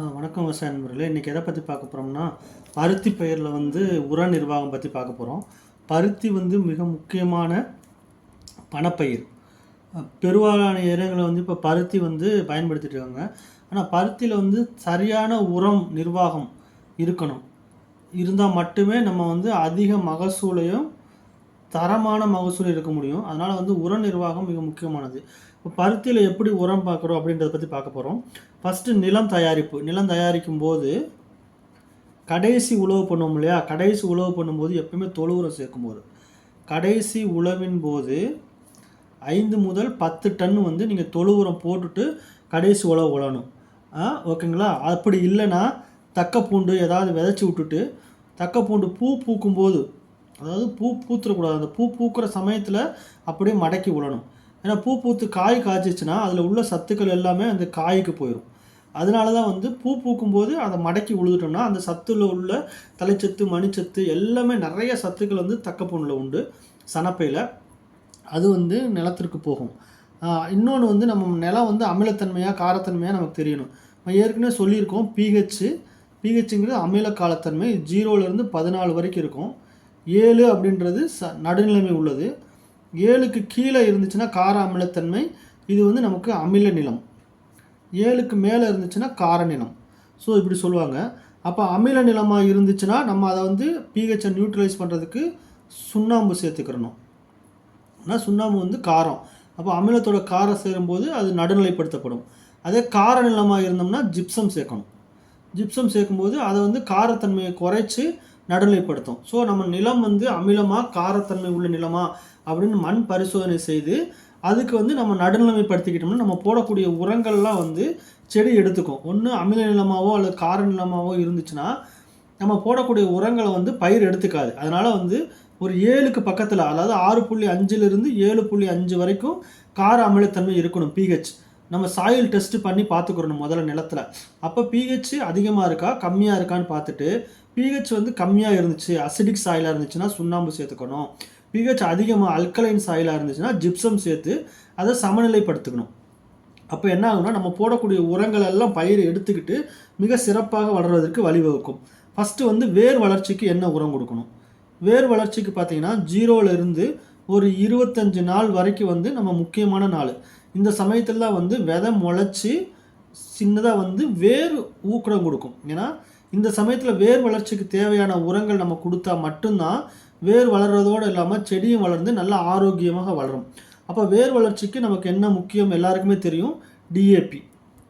வணக்கம் விவசாய நண்பர்களே. இன்றைக்கி எதை பற்றி பார்க்க போகிறோம்னா பருத்தி பயிரில் வந்து உர நிர்வாகம் பற்றி பார்க்க போகிறோம் பருத்தி வந்து மிக முக்கியமான பணப்பயிர். பெருவாலான பெரும்பாலான இடங்களில் வந்து இப்போ பருத்தி வந்து பயன்படுத்திட்டு இருக்காங்க. ஆனால் பருத்தியில் வந்து சரியான உரம் நிர்வாகம் இருக்கணும். இருந்தால் மட்டுமே நம்ம வந்து அதிக மகசூலையும் தரமான மகசூல் இருக்க முடியும். அதனால் வந்து உர நிர்வாகம் மிக முக்கியமானது. இப்போ பருத்தியில் எப்படி உரம் பார்க்குறோம் அப்படின்றத பற்றி பார்க்க போகிறோம் ஃபஸ்ட்டு நிலம் தயாரிப்பு. நிலம் தயாரிக்கும் போது கடைசி உழவு பண்ணுவோம் இல்லையா? கடைசி உழவு பண்ணும்போது எப்பயுமே தொழு உரம் சேர்க்கும்போது கடைசி உழவின் போது ஐந்து முதல் பத்து டன் வந்து நீங்கள் தொழு உரம் போட்டுட்டு கடைசி உழவு உழணும். ஓகேங்களா? அப்படி இல்லைன்னா தக்க பூண்டு ஏதாவது விதைச்சி விட்டுட்டு தக்க பூண்டு பூ பூக்கும்போது அதாவது பூ பூத்துறக்கூடாது. அந்த பூ பூக்கிற சமயத்தில் அப்படியே மடக்கி உழணும். ஏன்னா பூ பூத்து காய் காய்ச்சிச்சுன்னா அதில் உள்ள சத்துக்கள் எல்லாமே அந்த காய்க்கு போயிடும் அதனால தான் வந்து பூ பூக்கும்போது அதை மடக்கி உழுதுட்டோம்னா அந்த சத்துல உள்ள தலைச்சத்து மணிச்சத்து எல்லாமே நிறைய சத்துக்கள் வந்து தக்க உண்டு. சனப்பையில் அது வந்து நிலத்திற்கு போகும். இன்னொன்று வந்து நம்ம நிலம் வந்து அமிலத்தன்மையாக காரத்தன்மையாக நமக்கு தெரியணும். நம்ம ஏற்கனவே சொல்லியிருக்கோம் பிஹெச் பிஹெச்சுங்கிறது அமில காலத்தன்மை ஜீரோலேருந்து பதினாலு வரைக்கும் இருக்கும். ஏழு அப்படின்றது ச நடுநிலைமை உள்ளது. ஏழுக்கு கீழே இருந்துச்சுன்னா கார அமிலத்தன்மை இது வந்து நமக்கு அமில நிலம். ஏழுக்கு மேலே இருந்துச்சுன்னா கார நிலம். ஸோ இப்படி சொல்லுவாங்க. அப்போ அமில நிலமாக இருந்துச்சுன்னா நம்ம அதை வந்து பிஹெச்சை நியூட்ரலைஸ் பண்ணுறதுக்கு சுண்ணாம்பு சேர்த்துக்கிறணும். ஆனால் சுண்ணாம்பு வந்து காரம். அப்போ அமிலத்தோட காரம் சேரும்போது அது நடுநிலைப்படுத்தப்படும். அதே கார நிலமாக இருந்தோம்னா ஜிப்சம் சேர்க்கணும். ஜிப்சம் சேர்க்கும்போது அதை வந்து காரத்தன்மையை குறைச்சி நடுநிலைப்படுத்தும். ஸோ நம்ம நிலம் வந்து அமிலமாக காரத்தன்மை உள்ள நிலமா அப்படின்னு மண் பரிசோதனை செய்து அதுக்கு வந்து நம்ம நடுநிலைமைப்படுத்திக்கிட்டோம்னா நம்ம போடக்கூடிய உரங்கள்லாம் வந்து செடி எடுத்துக்கும். ஒன்று அமில நிலமாவோ அல்லது கார நிலமாவோ இருந்துச்சுன்னா நம்ம போடக்கூடிய உரங்களை வந்து பயிர் எடுத்துக்காது. அதனால் வந்து ஒரு ஏழுக்கு பக்கத்தில் அதாவது ஆறு புள்ளி அஞ்சுலேருந்து ஏழு புள்ளி அஞ்சு வரைக்கும் கார அமிலத்தன்மை இருக்கணும் பிஹெச் நம்ம சாயில் டெஸ்ட் பண்ணி பார்த்துக்கிறணும் முதல்ல நிலத்தில். அப்போ பிஹெச் அதிகமாக இருக்கா கம்மியாக இருக்கான்னு பார்த்துட்டு பிஹெச் வந்து கம்மியாக இருந்துச்சு அசிடிக் சாயிலாக இருந்துச்சுன்னா சுண்ணாம்பு சேர்த்துக்கணும். பிஹெச் அதிகமாக அல்கலைன் சாயிலாக இருந்துச்சுன்னா ஜிப்சம் சேர்த்து அதை சமநிலைப்படுத்திக்கணும். அப்போ என்ன ஆகும்னா நம்ம போடக்கூடிய உரங்கள் எல்லாம் பயிர் எடுத்துக்கிட்டு மிக சிறப்பாக வளர்வதற்கு வழிவகுக்கும். ஃபஸ்ட்டு வந்து வேர் வளர்ச்சிக்கு என்ன உரம் கொடுக்கணும்? வேர் வளர்ச்சிக்கு பார்த்தீங்கன்னா ஜீரோவிலேருந்து ஒரு இருபத்தஞ்சு நாள் வரைக்கும் வந்து நம்ம முக்கியமான நாள். இந்த சமயத்தில் தான் வந்து விதை முளைச்சி சின்னதாக வந்து வேர் ஊக்கடம் கொடுக்கும். ஏன்னா இந்த சமயத்தில் வேர் வளர்ச்சிக்கு தேவையான உரங்கள் நம்ம கொடுத்தா மட்டும்தான் வேர் வளர்கிறதோடு இல்லாமல் செடியும் வளர்ந்து நல்லா ஆரோக்கியமாக வளரும். அப்போ வேர் வளர்ச்சிக்கு நமக்கு என்ன முக்கியம் எல்லாருக்குமே தெரியும்? டிஏபி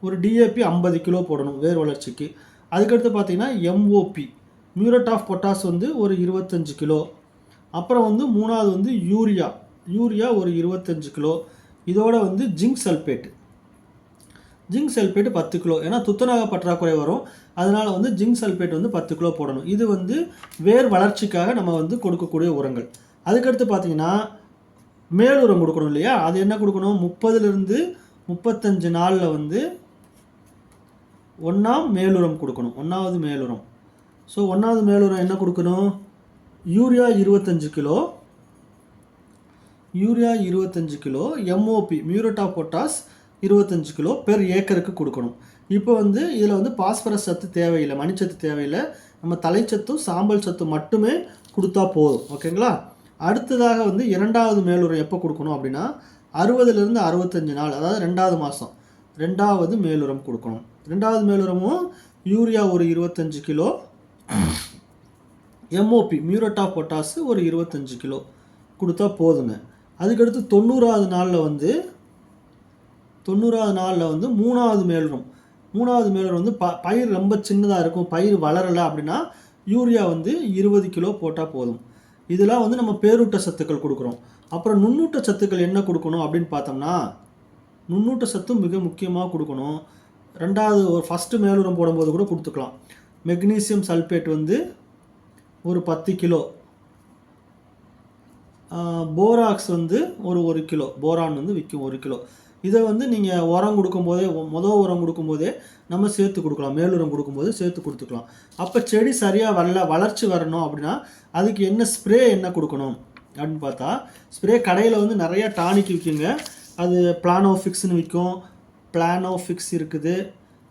ஒரு டிஏபி ஐம்பது கிலோ போடணும் வேர் வளர்ச்சிக்கு. அதுக்கடுத்து பார்த்தீங்கன்னா எம்ஓபி மியூரட் ஆஃப் பொட்டாஸ் வந்து ஒரு இருபத்தஞ்சு கிலோ. அப்புறம் வந்து மூணாவது வந்து யூரியா. யூரியா ஒரு இருபத்தஞ்சு கிலோ. இதோட வந்து ஜிங்க் சல்பேட் ஜிங்க் சல்பேட் பத்து கிலோ. ஏன்னா துத்தநாக பற்றாக்குறை வரும். அதனால் வந்து ஜிங்க் சல்பேட் வந்து பத்து கிலோ போடணும். இது வந்து வேர் வளர்ச்சிக்காக நம்ம வந்து கொடுக்கக்கூடிய உரங்கள். அதுக்கடுத்து பார்த்தீங்கன்னா உரம் கொடுக்கணும் இல்லையா? அது என்ன கொடுக்கணும்? முப்பதுலேருந்து முப்பத்தஞ்சு நாளில் வந்து ஒன்றாம் மேலுரம் கொடுக்கணும். ஒன்றாவது மேலுரம் ஸோ ஒன்றாவது மேலுரம் என்ன கொடுக்கணும்? யூரியா இருபத்தஞ்சு கிலோ. யூரியா இருபத்தஞ்சு kilo MOP muriate of potash இருபத்தஞ்சு கிலோ பெர் ஏக்கருக்கு கொடுக்கணும். இப்போ வந்து இதில் வந்து பாஸ்பரஸ் சத்து தேவையில்லை மணிச்சத்து தேவையில்லை. நம்ம தலைச்சத்தும் சாம்பல் சத்தும் மட்டுமே கொடுத்தா போதும். ஓகேங்களா? அடுத்ததாக வந்து இரண்டாவது மேலுரம் எப்போ கொடுக்கணும் அப்படின்னா அறுபதுலேருந்து அறுபத்தஞ்சு நாள் அதாவது ரெண்டாவது மாதம் ரெண்டாவது மேலுரம் கொடுக்கணும். ரெண்டாவது மேலுரமும் யூரியா ஒரு இருபத்தஞ்சு kilo MOP muriate of potash ஒரு இருபத்தஞ்சு கிலோ கொடுத்தா போதுங்க. அதுக்கடுத்து தொண்ணூறாவது நாளில் வந்து தொண்ணூறாவது நாளில் வந்து மூணாவது மேலுரம். மூணாவது மேலும் வந்து ப பயிர் ரொம்ப சின்னதாக இருக்கும். பயிர் வளரலை அப்படின்னா யூரியா வந்து இருபது கிலோ போட்டால் போதும். இதெல்லாம் வந்து நம்ம பேரூட்ட சத்துக்கள் கொடுக்குறோம். அப்புறம் நுண்ணூட்ட சத்துக்கள் என்ன கொடுக்கணும் அப்படின்னு பார்த்தோம்னா நுண்ணூட்ட சத்து மிக முக்கியமாக கொடுக்கணும். ரெண்டாவது ஒரு ஃபஸ்ட்டு மேலுரம் போடும்போது கூட கொடுத்துக்கலாம். மெக்னீசியம் சல்பேட் வந்து ஒரு பத்து கிலோ. போராக்ஸ் வந்து ஒரு ஒரு கிலோ. போரான் வந்து விற்கும் ஒரு கிலோ. இதை வந்து நீங்கள் உரம் கொடுக்கும்போதே மொதல் உரம் கொடுக்கும்போதே நம்ம சேர்த்து கொடுக்கலாம். மேலுரம் கொடுக்கும்போது சேர்த்து கொடுத்துக்கலாம். அப்போ செடி சரியாக வரல வளர்ச்சி வரணும் அப்படின்னா அதுக்கு என்ன ஸ்ப்ரே என்ன கொடுக்கணும் அப்படின்னு பார்த்தா ஸ்ப்ரே கடையில் வந்து நிறைய டானிக் விற்குங்க அது பிளானோஃபிக்ஸ்னு விற்கும் பிளானோஃபிக்ஸ் இருக்குது.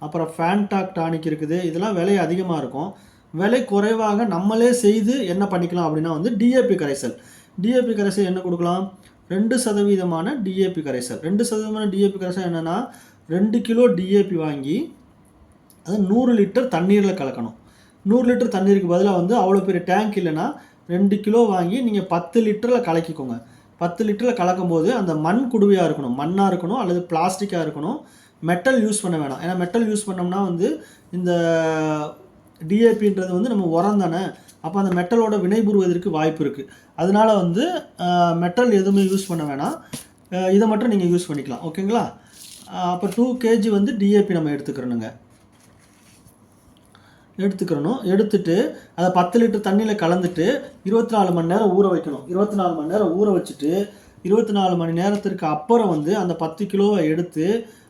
அப்புறம் ஃபேன்டாக் டானிக் இருக்குது. இதெல்லாம் விலை அதிகமாக இருக்கும். விலை குறைவாக நம்மளே செய்து என்ன பண்ணிக்கலாம் அப்படின்னா வந்து டிஏபி கரைசல். டிஏபி கரைசல் என்ன கொடுக்கலாம்? ரெண்டு சதவீதமான டிஏபி கரைசல். ரெண்டு சதவீதமான டிஏபி கரைசல் என்னென்னா ரெண்டு கிலோ டிஏபி வாங்கி அது நூறு லிட்டர் தண்ணீரில் கலக்கணும். நூறு லிட்டர் தண்ணீருக்கு பதிலாக வந்து அவ்வளோ பெரிய டேங்க் இல்லைன்னா ரெண்டு கிலோ வாங்கி நீங்கள் பத்து லிட்டரில் கலக்கிக்கோங்க. பத்து லிட்டரில் கலக்கும் போது அந்த மண் குடுவையாக இருக்கணும். மண்ணாக இருக்கணும் அல்லது பிளாஸ்டிக்காக இருக்கணும். மெட்டல் யூஸ் பண்ண வேணாம். ஏன்னா மெட்டல் யூஸ் பண்ணோம்னா வந்து இந்த டிஏபின்றது வந்து நம்ம உரம் தானே. அப்போ அந்த மெட்டலோட வினைபுரிவதற்கு வாய்ப்பு இருக்குது அதனால வந்து மெட்டல் எதுவுமே யூஸ் பண்ண வேணாம். இதை மட்டும் நீங்கள் யூஸ் பண்ணிக்கலாம். ஓகேங்களா அப்போ டூ கேஜி வந்து டிஏபி நம்ம எடுத்துக்கிறோனுங்க எடுத்துக்கிறணும். எடுத்துட்டு அதை பத்து லிட்டர் தண்ணியில் கலந்துட்டு இருபத்தி நாலு மணி நேரம் ஊற வைக்கணும். இருபத்தி நாலு மணி நேரம் ஊற வச்சுட்டு இருபத்தி நாலு மணி நேரத்திற்கு அப்புறம் வந்து அந்த பத்து கிலோவை எடுத்து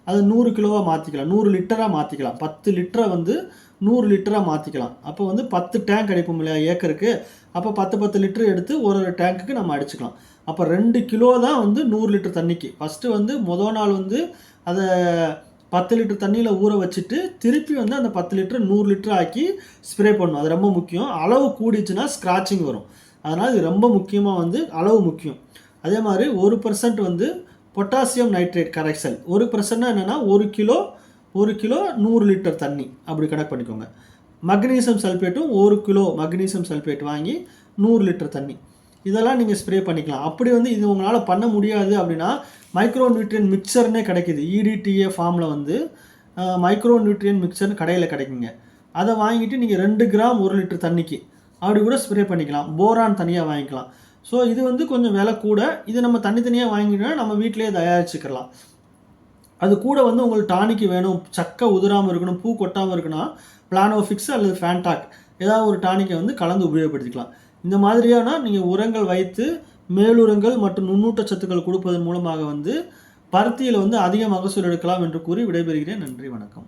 அதை நூறு கிலோவாக மாற்றிக்கலாம் நூறு லிட்டராக மாற்றிக்கலாம் பத்து லிட்டரை வந்து நூறு லிட்டராக மாற்றிக்கலாம் அப்போ வந்து பத்து டேங்க் அடிப்போம் இல்லையா ஏக்கருக்கு. அப்போ பத்து பத்து லிட்டர் எடுத்து ஒரு ஒரு டேங்க்குக்கு நம்ம அடிச்சுக்கலாம். அப்போ ரெண்டு கிலோ தான் வந்து நூறு லிட்டர் தண்ணிக்கு. ஃபஸ்ட்டு வந்து மொதல் நாள் வந்து அதை பத்து லிட்டர் தண்ணியில் ஊற வச்சுட்டு திருப்பி வந்து அந்த பத்து லிட்டர் நூறு லிட்டர் ஆக்கி ஸ்ப்ரே பண்ணணும். அது ரொம்ப முக்கியம். அளவு கூடிச்சுன்னா ஸ்க்ராச்சிங் வரும். அதனால் இது ரொம்ப முக்கியமாக வந்து அளவு முக்கியம். அதே மாதிரி ஒரு பர்சன்ட் வந்து பொட்டாசியம் நைட்ரேட் கரைசல். ஒரு பர்சன்ட்னா என்னென்னா ஒரு கிலோ ஒரு கிலோ நூறு லிட்டர் தண்ணி. அப்படி கணக்கு பண்ணிக்கோங்க. மக்னீசியம் சல்ஃபேட்டும் ஒரு கிலோ மக்னீசியம் சல்ஃபேட் வாங்கி நூறு லிட்டர் தண்ணி. இதெல்லாம் நீங்கள் ஸ்ப்ரே பண்ணிக்கலாம். அப்படி வந்து இது உங்களால் பண்ண முடியாது அப்படின்னா மைக்ரோ நியூட்ரியன் மிக்சர்னே கிடைக்குது. இடிடிஏ ஃபார்மில் வந்து மைக்ரோ நியூட்ரியன் மிக்சர்னு கடையில் கிடைக்குங்க. அதை வாங்கிட்டு நீங்கள் ரெண்டு கிராம் ஒரு லிட்டர் தண்ணிக்கு அப்படி கூட ஸ்ப்ரே பண்ணிக்கலாம். போரான் தனியாக வாங்கிக்கலாம். ஸோ இது வந்து கொஞ்சம் விலை கூட. இது நம்ம தனித்தனியாக வாங்கிட்டோம்னா நம்ம வீட்டிலேயே தயாரிச்சுக்கலாம். அது கூட வந்து உங்களுக்கு டானிக்கு வேணும் சக்கை உதிராமல் இருக்கணும் பூ கொட்டாமல் இருக்கணும் பிளானோஃபிக்ஸ் அல்லது ஃபேன்டாக் ஏதாவது ஒரு டானிக்கை வந்து கலந்து உபயோகப்படுத்திக்கலாம். இந்த மாதிரியான நீங்கள் உரங்கள் வைத்து மேலுரங்கள் மற்றும் நுண்ணூட்டச்சத்துக்கள் கொடுப்பதன் மூலமாக வந்து பருத்தியில் வந்து அதிக மகசூல் எடுக்கலாம் என்று கூறி விடைபெறுகிறேன். நன்றி வணக்கம்.